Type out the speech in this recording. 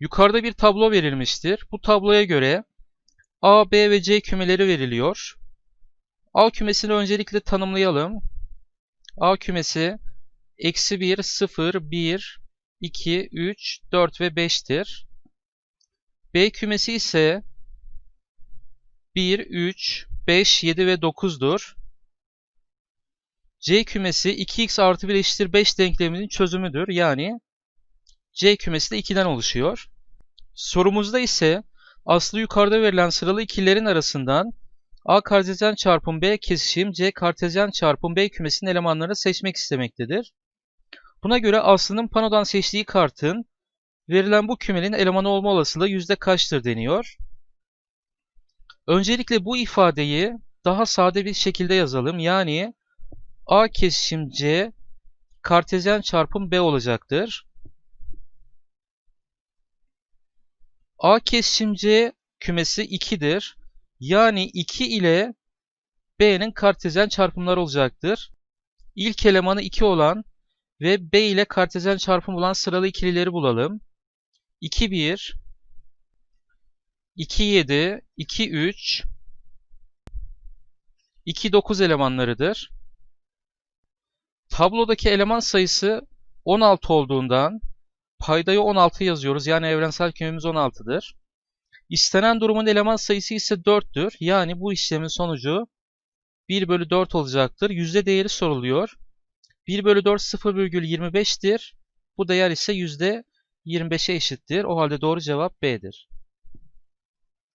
Yukarıda bir tablo verilmiştir. Bu tabloya göre A, B ve C kümeleri veriliyor. A kümesini öncelikle tanımlayalım. A kümesi eksi 1, 0, 1, 2, 3, 4 ve 5'tir. B kümesi ise 1, 3, 5, 7 ve 9'dur. C kümesi 2x artı 1 eşittir 5 denkleminin çözümüdür. Yani C kümesi de 2'den oluşuyor. Sorumuzda ise aslı yukarıda verilen sıralı ikililerin arasından A kartezyen çarpım B kesişim C kartezyen çarpım B kümesinin elemanlarını seçmek istemektedir. Buna göre Aslı'nın panodan seçtiği kartın verilen bu kümenin elemanı olma olasılığı yüzde kaçtır deniyor. Öncelikle bu ifadeyi daha sade bir şekilde yazalım. Yani A kesişim C kartezyen çarpım B olacaktır. A kesişim C kümesi 2'dir. Yani 2 ile B'nin kartezyen çarpımları olacaktır. İlk elemanı 2 olan ve B ile kartezyen çarpım olan sıralı ikilileri bulalım. 2 1 2 7 2 3 2 9 elemanlarıdır. Tablodaki eleman sayısı 16 olduğundan paydayı 16 yazıyoruz. Yani evrensel kümemiz 16'dır. İstenen durumun eleman sayısı ise 4'tür. Yani bu işlemin sonucu 1 bölü 4 olacaktır. Yüzde değeri soruluyor. 1 bölü 4 0,25'tir. Bu değer ise yüzde 25'e eşittir. O halde doğru cevap B'dir.